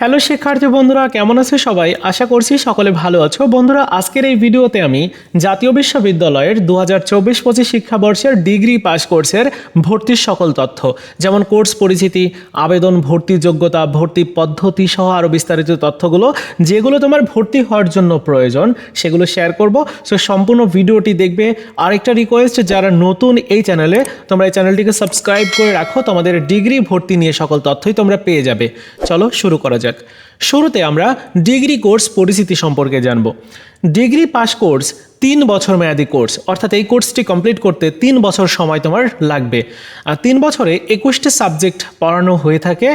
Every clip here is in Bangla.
হ্যালো শিক্ষার্থী বন্ধুরা, কেমন আছে সবাই? আশা করছি সকলে ভালো আছো। বন্ধুরা, আজকের এই ভিডিওতে আমি জাতীয় বিশ্ববিদ্যালয়ের দু হাজার চব্বিশ পঁচিশ শিক্ষাবর্ষের ডিগ্রি পাস কোর্সের ভর্তির সকল তথ্য, যেমন কোর্স পরিচিতি, আবেদন ভর্তি যোগ্যতা, ভর্তি পদ্ধতি সহ আরও বিস্তারিত তথ্যগুলো, যেগুলো তোমার ভর্তি হওয়ার জন্য প্রয়োজন, সেগুলো শেয়ার করব। সো সম্পূর্ণ ভিডিওটি দেখবে। আরেকটা রিকোয়েস্ট যারা নতুন এই চ্যানেলে তোমরা এই চ্যানেলটিকে সাবস্ক্রাইব করে রাখো। তোমাদের ডিগ্রি ভর্তি নিয়ে সকল তথ্যই তোমরা পেয়ে যাবে। চলো শুরু করা যাক। শুরুতে আমরা ডিগ্রি কোর্স পরিস্থিতি সম্পর্কে জানব। ডিগ্রি পাস কোর্স তিন বছর মেয়াদি কোর্স। অর্থাৎ এই কোর্সটি কমপ্লিট করতে তিন বছর সময় তোমার লাগবে। আর তিন বছরে একুশটি সাবজেক্ট পড়ানো হয়ে থাকে।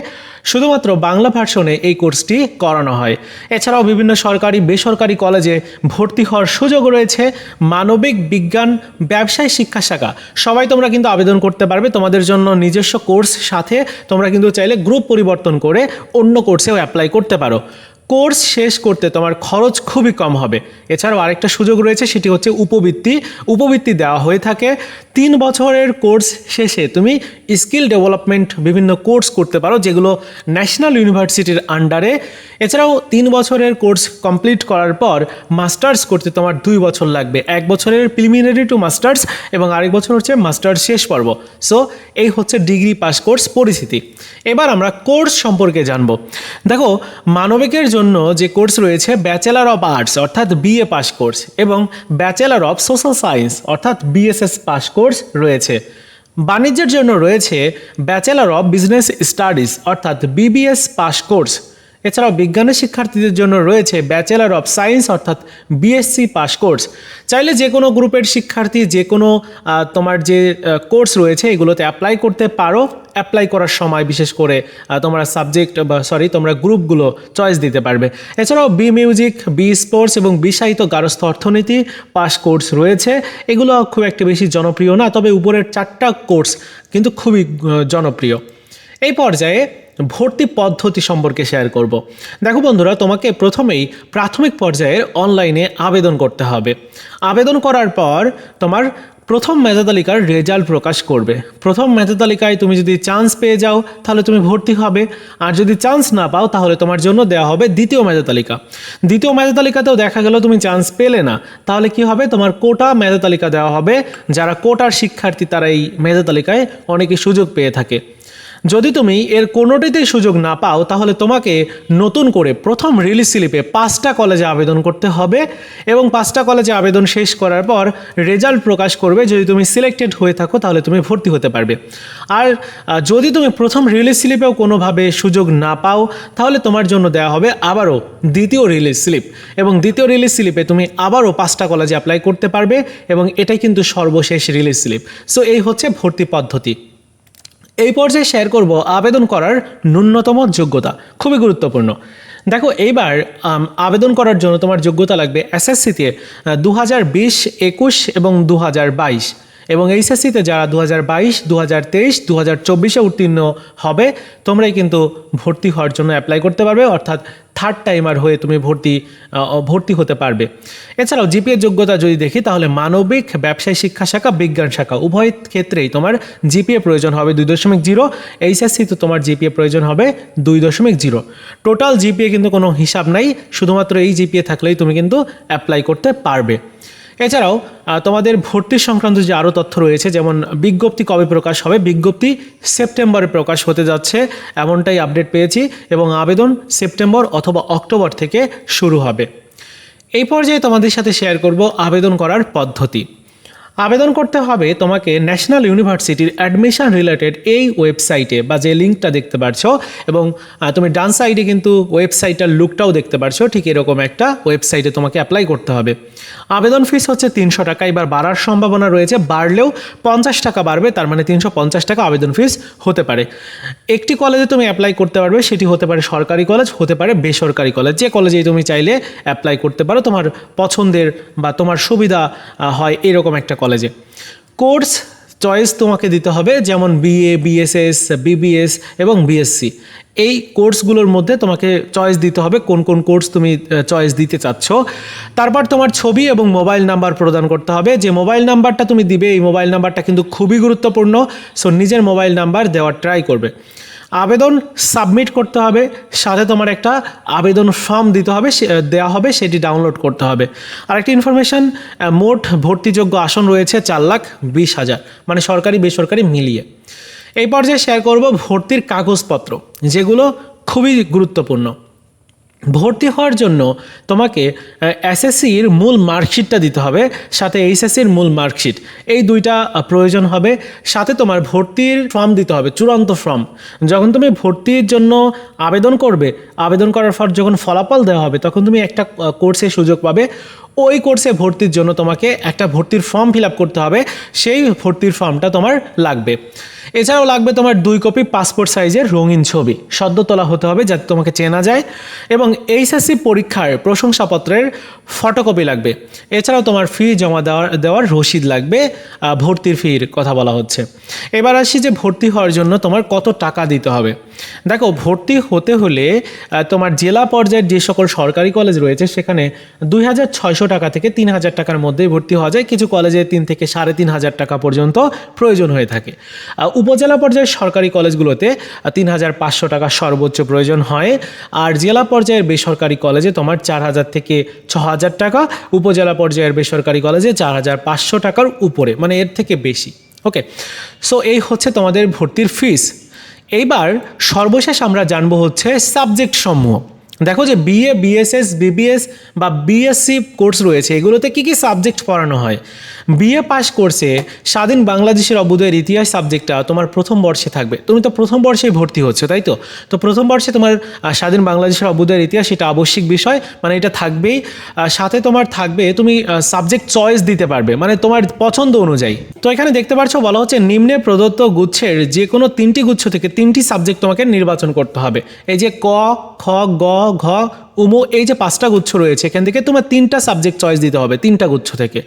শুধুমাত্র বাংলা ভার্সনে এই কোর্সটি করানো হয়। এছাড়াও বিভিন্ন সরকারি, বেসরকারি কলেজে ভর্তি হওয়ার সুযোগ রয়েছে। মানবিক বিজ্ঞান, ব্যবসায় শিক্ষা শাখা। সবাই তোমরা কিন্তু আবেদন করতে পারবে। তোমাদের জন্য নিজস্ব কোর্স সাথে তোমরা কিন্তু চাইলে গ্রুপ পরিবর্তন করে অন্য কোর্সেও অ্যাপ্লাই করতে পারো। কোর্স শেষ করতে তোমার খরচ খুবই কম হবে। এছাড়াও আরেকটা সুযোগ রয়েছে, সেটি হচ্ছে উপবৃত্তি। উপবৃত্তি দেওয়া হয়ে থাকে। তিন বছরের কোর্স শেষে তুমি স্কিল ডেভেলপমেন্ট বিভিন্ন কোর্স করতে পারো, যেগুলো ন্যাশনাল ইউনিভার্সিটির আন্ডারে। এছাড়াও তিন বছরের কোর্স কমপ্লিট করার পর মাস্টার্স করতে তোমার দুই বছর লাগবে। এক বছরের প্রিলিমিনারি টু মাস্টার্স এবং আরেক বছর হচ্ছে মাস্টার্স শেষ পর্ব। সো, এই হচ্ছে ডিগ্রি পাস কোর্স পরিস্থিতি। এবার আমরা কোর্স সম্পর্কে জানব। দেখো, মানবিকের জন্য যে কোর্স রয়েছে ব্যাচেলার অফ আর্টস অর্থাৎ বিএ পাস কোর্স এবং ব্যাচেলার অফ সোশ্যাল সায়েন্স অর্থাৎ বিএসএস পাস কোর্স রয়েছে। বাণিজ্যের জন্য রয়েছে ব্যাচেলার অফ বিজনেস স্টাডিজ অর্থাৎ বিবিএস পাস কোর্স। এছাড়াও বিজ্ঞানের শিক্ষার্থীদের জন্য রয়েছে ব্যাচেলার অফ সায়েন্স অর্থাৎ বিএসসি পাস কোর্স চাইলে যে কোনো গ্রুপের শিক্ষার্থী, যে কোনো তোমার যে কোর্স রয়েছে, এগুলোতে অ্যাপ্লাই করতে পারো। অ্যাপ্লাই করার সময় বিশেষ করে তোমরা সাবজেক্ট বা সরি তোমরা গ্রুপগুলো চয়েস দিতে পারবে। এছাড়াও বি মিউজিক বি স্পোর্টস এবং বি সাহিত্য গারস্থ অর্থনীতি পাস কোর্স রয়েছে। এগুলো খুব একটা বেশি জনপ্রিয় না, তবে উপরের চারটা কোর্স কিন্তু খুবই জনপ্রিয়। এই পর্যায়ে ভর্তি পদ্ধতি সম্পর্কে শেয়ার করব। দেখো বন্ধুরা, তোমাকে প্রথমেই প্রাথমিক পর্যায়ের অনলাইনে আবেদন করতে হবে। আবেদন করার পর তোমার প্রথম মেধা তালিকার রেজাল্ট প্রকাশ করবে। প্রথম মেধা তালিকায় তুমি যদি চান্স পেয়ে যাও, তাহলে তুমি ভর্তি হবে। আর যদি চান্স না পাও, তাহলে তোমার জন্য দেওয়া হবে দ্বিতীয় মেধা তালিকা দ্বিতীয় মেধা তালিকাতেও দেখা গেল তুমি চান্স পেলে না। তাহলে কি হবে? তোমার কোটা মেধা তালিকা দেওয়া হবে। যারা কোটার শিক্ষার্থী, তারা এই মেধা তালিকায় অনেকে সুযোগ পেয়ে থাকে। যদি তুমি এর কোনোটিতেই সুযোগ না পাও, তাহলে তোমাকে নতুন করে প্রথম রিলিজ স্লিপে পাঁচটা কলেজে আবেদন করতে হবে এবং পাঁচটা কলেজে আবেদন শেষ করার পর রেজাল্ট প্রকাশ করবে। যদি তুমি সিলেক্টেড হয়ে থাকো, তাহলে তুমি ভর্তি হতে পারবে। আর যদি তুমি প্রথম রিলিজ স্লিপেও কোনোভাবে সুযোগ না পাও, তাহলে তোমার জন্য দেওয়া হবে আবারও দ্বিতীয় রিলিজ স্লিপ এবং দ্বিতীয় রিলিজ স্লিপে তুমি আবারও পাঁচটা কলেজে অ্যাপ্লাই করতে পারবে এবং এটাই কিন্তু সর্বশেষ রিলিজ স্লিপ সো এই হচ্ছে ভর্তি পদ্ধতি। এই পর্যায়ে শেয়ার করব আবেদন করার ন্যূনতম যোগ্যতা। খুবই গুরুত্বপূর্ণ। দেখো, এইবার আবেদন করার জন্য তোমার যোগ্যতা লাগবে এসএসসিতে দু হাজার বিশ, একুশ এবং দু হাজার বাইশ। এবং এইচএসসিতে যারা দু হাজার বাইশ দু হাজার তেইশ দু হাজার চব্বিশে উত্তীর্ণ হবে, তোমরাই কিন্তু ভর্তি হওয়ার জন্য অ্যাপ্লাই করতে পারবে, অর্থাৎ থার্ড টাইমার হয়ে তুমি ভর্তি ভর্তি হতে পারবে। এছাড়াও জিপিএ যোগ্যতা যদি দেখি, তাহলে মানবিক, ব্যবসায় শিক্ষা শাখা, বিজ্ঞান শাখা, উভয় ক্ষেত্রেই তোমার জিপিএ প্রয়োজন হবে দুই দশমিক জিরো, এইচএসসিতে তোমার জিপিএ প্রয়োজন হবে দুই দশমিক জিরো। টোটাল জিপিএ কিন্তু কোনো হিসাব নাই, শুধুমাত্র এই জিপিএ থাকলেই তুমি কিন্তু অ্যাপ্লাই করতে পারবে। এছাড়াও তোমাদের ভর্তি সংক্রান্ত যে আরও তথ্য রয়েছে, যেমন বিজ্ঞপ্তি কবে প্রকাশ হবে, বিজ্ঞপ্তি সেপ্টেম্বরে প্রকাশ হতে যাচ্ছে, এমনটাই আপডেট পেয়েছি এবং আবেদন সেপ্টেম্বর অথবা অক্টোবর থেকে শুরু হবে। এই পর্যায়ে তোমাদের সাথে শেয়ার করব আবেদন করার পদ্ধতি। আবেদন করতে হবে তোমাকে ন্যাশনাল ইউনিভার্সিটির অ্যাডমিশন রিলেটেড এই ওয়েবসাইটে বা যে লিঙ্কটা দেখতে পারছ এবং তুমি ডান সাইডে কিন্তু ওয়েবসাইটটার লুকটাও দেখতে পারছ, ঠিক এরকম একটা ওয়েবসাইটে তোমাকে অ্যাপ্লাই করতে হবে। আবেদন ফিস হচ্ছে তিনশো টাকা, এবার বাড়ার সম্ভাবনা রয়েছে, বাড়লেও পঞ্চাশ টাকা বাড়বে, তার মানে তিনশো পঞ্চাশ টাকা আবেদন ফিস হতে পারে। একটি কলেজে তুমি অ্যাপ্লাই করতে পারবে, সেটি হতে পারে সরকারি কলেজ হতে পারে বেসরকারি কলেজ যে কলেজেই তুমি চাইলে অ্যাপ্লাই করতে পারো, তোমার পছন্দের বা তোমার সুবিধা হয় এরকম একটা কলেজে। কোর্স চয়েস তোমাকে দিতে হবে যেমন বিএ, বিএসএস, বিবিএস এবং বিএসসি। এই কোর্সগুলোর মধ্যে তোমাকে চয়েস দিতে হবে কোন কোন কোর্স তুমি চয়েস দিতে চাচ্ছ। তারপর তোমার ছবি এবং মোবাইল নাম্বার প্রদান করতে হবে। যে মোবাইল নাম্বারটা তুমি দিবে, এই মোবাইল নাম্বারটা কিন্তু খুবই গুরুত্বপূর্ণ। সো নিজের মোবাইল নাম্বার দেওয়ার ট্রাই করবে। আবেদন সাবমিট করতে হবে, সাথে তোমার একটা আবেদন ফর্ম দিতে হবে দেওয়া হবে, সেটি ডাউনলোড করতে হবে। আর একটা ইনফরমেশান মোট ভর্তিযোগ্য আসন রয়েছে চার লাখ বিশ হাজার মানে সরকারি বেসরকারি মিলিয়ে। এই পর্যায়ে শেয়ার করব ভর্তির কাগজপত্র, যেগুলো খুবই গুরুত্বপূর্ণ। ভর্তি হওয়ার জন্য তোমাকে এসএসসির মূল মার্কশিটটা দিতে হবে, সাথে এইচএসসির মূল মার্কশিট। এই দুইটা প্রয়োজন হবে। সাথে তোমার ভর্তির ফর্ম দিতে হবে, চূড়ান্ত ফর্ম। যখন তুমি ভর্তির জন্য আবেদন করবে, আবেদন করার পর যখন ফলাফল দেওয়া হবে, তখন তুমি একটা কোর্সে সুযোগ পাবে। ওই কোর্সে ভর্তির জন্য তোমাকে একটা ভর্তির ফর্ম ফিল আপ করতে হবে। সেই ভর্তির ফর্মটা তোমার লাগবে। এছাড়াও লাগবে তোমার দুই কপি পাসপোর্ট সাইজের রঙিন ছবি। সদ্য তোলা হতে হবে যাতে তোমাকে চেনা যায়। এবং এইচএসসি পরীক্ষার প্রশংসাপত্রের ফটোকপি লাগবে। এছাড়াও তোমার ফি জমা দেওয়ার দেওয়ার রসিদ লাগবে। ভর্তির ফির কথা বলা হচ্ছে। এবার আসি যে ভর্তি হওয়ার জন্য তোমার কত টাকা দিতে হবে। দেখো, ভর্তি হতে হলে তোমার জেলা পর্যায়ের যে সকল সরকারি কলেজ রয়েছে, সেখানে দুই হাজার ছয়শো টাকা থেকে তিন হাজার টাকার মধ্যেই ভর্তি হওয়া যায়। কিছু কলেজে তিন থেকে সাড়ে তিন হাজার টাকা পর্যন্ত প্রয়োজন হয়ে থাকে। উপজেলা পর্যায়ের সরকারি কলেজগুলোতে তিন হাজার পাঁচশো টাকা সর্বোচ্চ প্রয়োজন হয়। আর জেলা পর্যায়ের বেসরকারি কলেজে তোমার চার হাজার থেকে ছ হাজার টাকা, উপজেলা পর্যায়ের বেসরকারি কলেজে চার হাজার পাঁচশো টাকার উপরে মানে এর থেকে বেশি। ওকে সো এই হচ্ছে তোমাদের ভর্তির ফিস এইবার সর্বশেষ আমরা জানব হচ্ছে সাবজেক্ট সমূহ। দেখো যে বিএ বিএসএস বিবিএস বা বিএসসি কোর্স রয়েছে, এগুলোতে কি কি সাবজেক্ট পড়ানো হয়? বিএ পাস কোর্সে স্বাধীন বাংলাদেশের অবুদয়ের ইতিহাস সাবজেক্টটা তোমার প্রথম বর্ষে থাকবে। তুমি তো প্রথম বর্ষেই ভর্তি হচ্ছে, তাই তো? তো প্রথম বর্ষে তোমার স্বাধীন বাংলাদেশের অবুদয়ের ইতিহাস এটা আবশ্যিক বিষয় মানে এটা থাকবেই। সাথে তোমার থাকবে, তুমি সাবজেক্ট চয়েস দিতে পারবে মানে তোমার পছন্দ অনুযায়ী। তো এখানে দেখতে পাচ্ছ বলা হচ্ছে নিম্নে প্রদত্ত গুচ্ছের যে কোনো তিনটি গুচ্ছ থেকে তিনটি সাবজেক্ট তোমাকে নির্বাচন করতে হবে। এই যে ক, খ, গ ঘ উমো, এই যে পাঁচটা গুচ্ছ রয়েছে, এখান থেকে তোমার তিনটা সাবজেক্ট চয়েস দিতে হবে, তিনটা গুচ্ছ থেকে।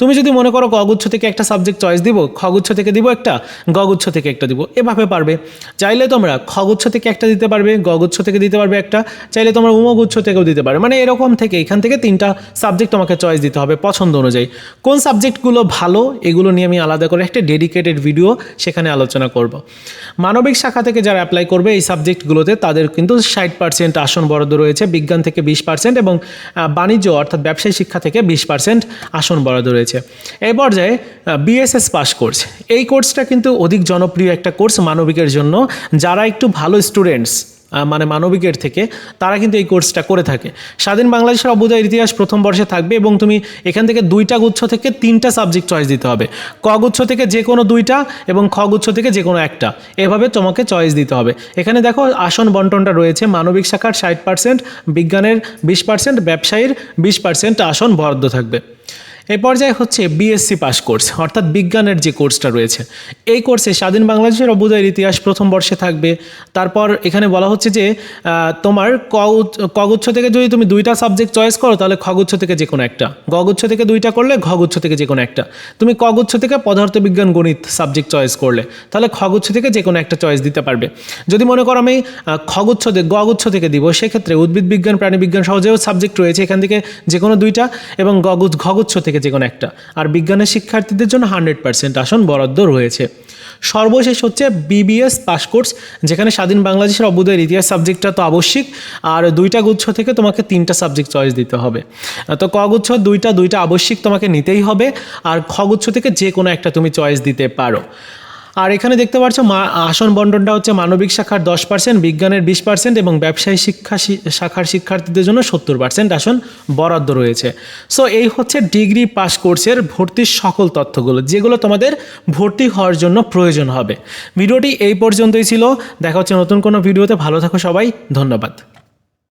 তুমি যদি মনে করো ক গুচ্ছ থেকে একটা সাবজেক্ট চয়েস দিব খগুচ্ছ থেকে দিব একটা গগুচ্ছ থেকে একটা দিব, এভাবে পারবে। চাইলে তোমরা খগুচ্ছ থেকে একটা দিতে পারবে গগুচ্ছ থেকে দিতে পারবে একটা, চাইলে তোমরা উমো গুচ্ছ থেকেও দিতে পারবে। মানে এরকম থেকে এখান থেকে তিনটা সাবজেক্ট তোমাকে চয়েস দিতে হবে পছন্দ অনুযায়ী। কোন সাবজেক্টগুলো ভালো, এগুলো নিয়ে আমি আলাদা করে একটা ডেডিকেটেড ভিডিও সেখানে আলোচনা করব। মানবিক শাখা থেকে যারা অ্যাপ্লাই করবে এই সাবজেক্টগুলোতে তাদের কিন্তু ষাট পার্সেন্ট আসন বরাদ্দ রয়েছে, বিজ্ঞান থেকে বিশ পার্সেন্ট এবং বাণিজ্য অর্থাৎ ব্যবসায়ী শিক্ষা থেকে বিশ পার্সেন্ট আসন বরাদ্দ রয়েছে। এই পর্যায়ে বিএসএস পাস কোর্স এই কোর্সটা কিন্তু অধিক জনপ্রিয় একটা কোর্স মানবিকের জন্য, যারা একটু ভালো স্টুডেন্টস মানে মানবিকের থেকে, তারা কিন্তু এই কোর্সটা করে থাকে। স্বাধীন বাংলাদেশের অভ্যুদয়ের ইতিহাস প্রথম বর্ষে থাকবে এবং তুমি এখান থেকে দুইটা গুচ্ছ থেকে তিনটা সাবজেক্ট চয়েস দিতে হবে। ক গুচ্ছ থেকে যে কোনো দুইটা এবং খ গুচ্ছ থেকে যে কোনো একটা। এভাবে তোমাকে চয়েস দিতে হবে। এখানে দেখো, আসন বন্টনটা রয়েছে। মানবিক শাখার ষাট পার্সেন্ট বিজ্ঞানের বিশ পার্সেন্ট ব্যবসায়ীর বিশ পার্সেন্ট আসন বরাদ্দ থাকবে। এই পর্যায়ে হচ্ছে বিএসসি পাস কোর্স অর্থাৎ বিজ্ঞানের যে কোর্সটা রয়েছে। এই কোর্সে স্বাধীন বাংলাদেশের অভ্যুদয়ের ইতিহাস প্রথম বর্ষে থাকবে। তারপর এখানে বলা হচ্ছে যে তোমার ক কগুচ্ছ থেকে যদি তুমি দুইটা সাবজেক্ট চয়েস করো, তাহলে খগুচ্ছ থেকে যে কোনো একটা গগুচ্ছ থেকে দুইটা করলে ঘগুচ্ছ থেকে যে কোনো একটা। তুমি কগুচ্ছ থেকে পদার্থবিজ্ঞান, গণিত সাবজেক্ট চয়েস করলে, তাহলে খগুচ্ছ থেকে যে কোনো একটা চয়েস দিতে পারবে। যদি মনে করো আমি খগুচ্ছ থেকে গগুচ্ছ থেকে দিব, সেক্ষেত্রে উদ্ভিদ বিজ্ঞান প্রাণী বিজ্ঞান সহ যেও সাবজেক্ট রয়েছে এখান থেকে যে কোনো দুইটা এবং গগুচ্ছ ঘগুচ্ছ থেকে যে কোনো একটা। আর বিজ্ঞানের শিক্ষার্থীদের জন্য হান্ড্রেড পার্সেন্ট আসন বরাদ্দ রয়েছে। সর্বশেষ হচ্ছে বিবিএস পাস কোর্স, যেখানে স্বাধীন বাংলাদেশের অভ্যুদয়ের ইতিহাস সাবজেক্টটা তো আবশ্যিক, আর দুইটা গুচ্ছ থেকে তোমাকে তিনটা সাবজেক্ট চয়েস দিতে হবে। তো কগুচ্ছ গুচ্ছ, দুইটা দুইটা আবশ্যিক তোমাকে নিতেই হবে, আর খ গুচ্ছ থেকে যে কোনো একটা তুমি চয়েস দিতে পারো। আর এখানে দেখতে পাচ্ছ মা- আসন বন্টনটা হচ্ছে মানবিক শাখার দশ পার্সেন্ট, বিজ্ঞানের বিশ পার্সেন্ট এবং ব্যবসায়ী শিক্ষা শাখার শিক্ষার্থীদের জন্য সত্তর পার্সেন্ট আসন বরাদ্দ রয়েছে। সো এই হচ্ছে ডিগ্রি পাস কোর্সের ভর্তির সকল তথ্যগুলো, যেগুলো তোমাদের ভর্তি হওয়ার জন্য প্রয়োজন হবে। ভিডিওটি এই পর্যন্তই ছিল। দেখা হচ্ছে নতুন কোনো ভিডিওতে। ভালো থাকো সবাই। ধন্যবাদ।